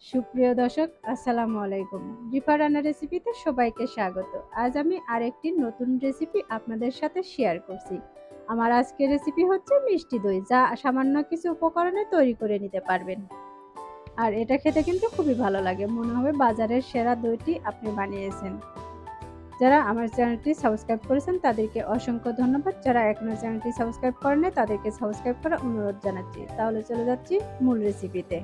সুপ্রিয় দর্শক, আসসালামু আলাইকুম। রিফা রান্না রেসিপিতে সবাইকে স্বাগত। আজ আমি আরেকটি নতুন রেসিপি আপনাদের সাথে শেয়ার করছি। আমার আজকের রেসিপি হচ্ছে মিষ্টি দই, যা সামান্য কিছু উপকরণে তৈরি করে নিতে পারবেন। আর এটা খেতে কিন্তু খুবই ভালো লাগে। মনে হবে বাজারের সেরা দইটি আপনি বানিয়েছেন। যারা আমার চ্যানেলটি সাবস্ক্রাইব করেছেন, তাদেরকে অসংখ্য ধন্যবাদ। যারা এখনও চ্যানেলটি সাবস্ক্রাইব করেনি তাদেরকে সাবস্ক্রাইব করার অনুরোধ জানাচ্ছি। তাহলে চলে যাচ্ছি মূল রেসিপিতে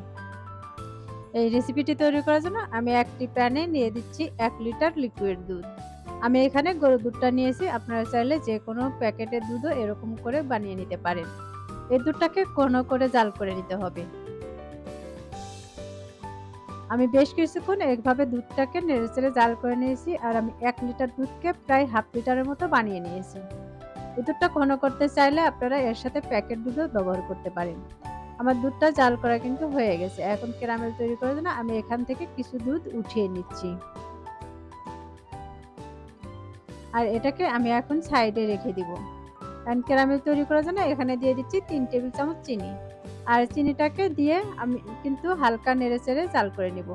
এই রেসিপিটি তৈরি করার জন্য আমি একটি প্যানে নিয়ে দিচ্ছি এক লিটার লিকুইড দুধ। আমি এখানে গরুর দুধটা নিয়েছি, আপনারা চাইলে যে কোনো প্যাকেটের দুধও এরকম করে বানিয়ে নিতে পারেন। এই দুধটাকে কোনো করে জাল করে নিতে হবে। আমি বেশ কিছুক্ষণ একভাবে দুধটাকে নেড়েচেড়ে জাল করে নিয়েছি আর আমি এক লিটার দুধকে প্রায় হাফ লিটারের মতো বানিয়ে নিয়েছি। এই দুধটা ঘন করতে চাইলে আপনারা এর সাথে প্যাকেট দুধও ব্যবহার করতে পারেন। আমার দুধটা জাল করা কিন্তু হয়ে গেছে। এখন ক্যারামেল তৈরি করার জন্য আমি এখান থেকে কিছু দুধ উঠিয়ে নিচ্ছি। আর এটাকে আমি এখন সাইডে রেখে দিব। কারণ ক্যারামেল তৈরি করার জন্য এখানে দিয়ে দিচ্ছি তিন টেবিল চামচ চিনি। আর চিনিটাকে দিয়ে আমি কিন্তু হালকা নেড়ে চেড়ে জাল করে নিব।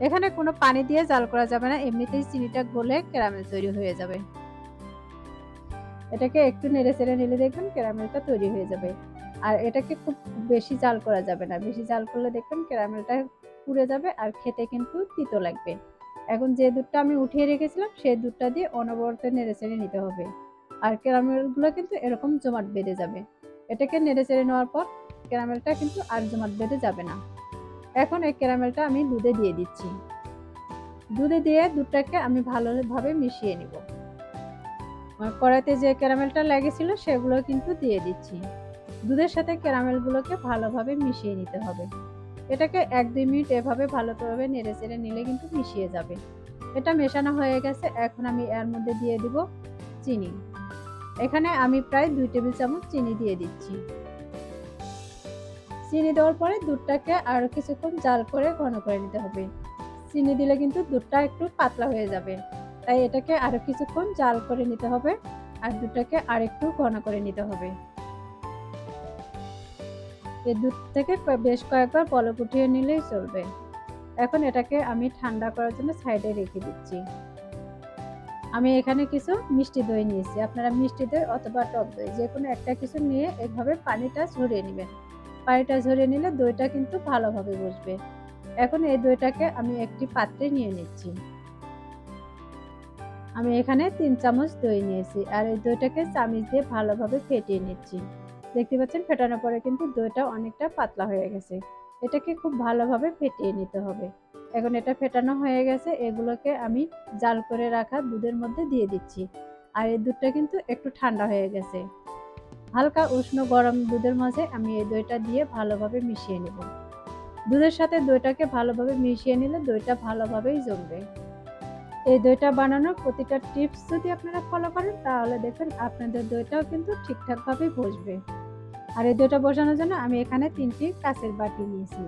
এখানে কোনো পানি দিয়ে জাল করা যাবে না, এমনিতেই চিনিটা গলে ক্যারামেল তৈরি হয়ে যাবে। এটাকে একটু নেড়ে চেড়ে নিলে দেখবেন ক্যারামেলটা তৈরি হয়ে যাবে। আর এটাকে খুব বেশি জাল করা যাবে না। বেশি জাল করলে দেখবেন ক্যারামেলটা পুড়ে যাবে আর খেতে কিন্তু তিতো লাগবে। এখন যে দুধটা আমি উঠিয়ে রেখেছিলাম, সেই দুধটা দিয়ে অনবরত নেড়ে চেড়ে নিতে হবে। আর ক্যারামেলগুলো কিন্তু এরকম জমাট বেঁধে যাবে। এটাকে নেড়ে চেড়ে নেওয়ার পর ক্যারামেলটা কিন্তু আর জমাট বেঁধে যাবে না। এখন এই ক্যারামেলটা আমি দুধে দিয়ে দিচ্ছি। দুধে দিয়ে দুধটাকে আমি ভালোভাবে মিশিয়ে নিব। কড়াইতে যে ক্যারামেলটা লেগেছিল, সেগুলো কিন্তু দিয়ে দিচ্ছি। দুধের সাথে ক্যারামেলগুলোকে ভালোভাবে মিশিয়ে নিতে হবে। এটাকে এক দুই মিনিট এভাবে ভালোভাবে নেড়ে চেড়ে নিলে কিন্তু মিশিয়ে যাবে। এটা মেশানো হয়ে গেছে, এখন আমি এর মধ্যে দিয়ে দিব চিনি। এখানে আমি প্রায় দুই টেবিল চামচ চিনি দিয়ে দিচ্ছি। চিনি দেওয়ার পরে দুধটাকে আরও কিছুক্ষণ জাল করে ঘন করে নিতে হবে। চিনি দিলে কিন্তু দুধটা একটু পাতলা হয়ে যাবে। তাই এটাকে আরও কিছুক্ষণ জাল করে নিতে হবে আর দুধটাকে আরেকটু ঘন করে নিতে হবে। এই দুধ থেকে বেশ কয়েকবার পলক উঠিয়ে নিলেই চলবে। এখন এটাকে আমি ঠান্ডা করার জন্য সাইডে রেখে দিচ্ছি। আমি এখানে কিছু মিষ্টি দই নিয়েছি। আপনারা মিষ্টি দই অথবা টক দই যে কোনো একটা কিছু নিয়ে এভাবে পানিটা ঝরিয়ে নেবেন। পানিটা ঝরিয়ে নিলে দইটা কিন্তু ভালোভাবে বসবে। এখন এই দইটাকে আমি একটি পাত্রে নিয়ে নিচ্ছি। আমি এখানে তিন চামচ দই নিয়েছি আর এই দইটাকে চামিচ দিয়ে ভালোভাবে ফেটিয়ে নিচ্ছি। দেখতে পাচ্ছেন ফেটানোর পরে কিন্তু দইটা অনেকটা পাতলা হয়ে গেছে। এটাকে খুব ভালোভাবে ফেটিয়ে নিতে হবে। এখন এটা ফেটানো হয়ে গেছে, এগুলোকে আমি জাল করে রাখা দুধের মধ্যে দিয়ে দিচ্ছি। আর এই দুধটা কিন্তু একটু ঠান্ডা হয়ে গেছে। হালকা উষ্ণ গরম দুধের মাঝে আমি এই দইটা দিয়ে ভালোভাবে মিশিয়ে নেব। দুধের সাথে দইটাকে ভালোভাবে মিশিয়ে নিলে দইটা ভালোভাবেই জমবে। এই দইটা বানানোর প্রতিটা টিপস যদি আপনারা ফলো করেন, তাহলে দেখবেন আপনাদের দইটাও কিন্তু ঠিকঠাকভাবেই বসবে। আর এই দুটো বসানোর জন্য আমি এখানে তিনটি কাঁচের বাটি নিয়েছি।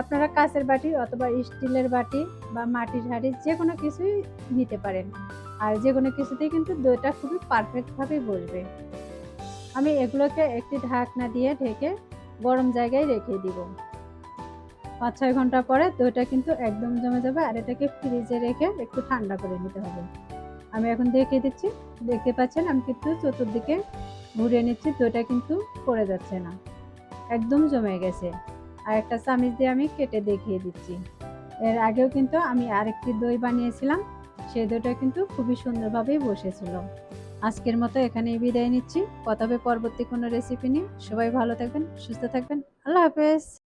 আপনারা কাঁচের বাটি অথবা স্টিলের বাটি বা মাটির হাঁড়ি যে কোনো কিছুই নিতে পারেন। আর যে কোনো কিছুতেই কিন্তু দইটা খুবই পারফেক্টভাবে বসবে। আমি এগুলোকে একটি ঢাকনা দিয়ে ঢেকে গরম জায়গায় রেখে দিব। পাঁচ ছয় ঘণ্টা পরে দইটা কিন্তু একদম জমে যাবে আর এটাকে ফ্রিজে রেখে একটু ঠান্ডা করে নিতে হবে। আমি এখন দেখিয়ে দিচ্ছি। দেখতে পাচ্ছেন আমি কিন্তু চতুর্দিকে ঘুরিয়ে নিচ্ছি তো এটা কিন্তু পড়ে যাচ্ছে না। একদম জমে গেছে। আর একটা চামিচ দিয়ে আমি কেটে দেখিয়ে দিচ্ছি। এর আগেও কিন্তু আমি আরেকটি দই বানিয়েছিলাম, সেই দইটা কিন্তু খুবই সুন্দরভাবেই বসেছিল। আজকের মতো এখানেই বিদায় নিচ্ছি। কথা হবে পরবর্তী কোনো রেসিপি নিয়ে। সবাই ভালো থাকবেন, সুস্থ থাকবেন। আল্লাহ হাফেজ।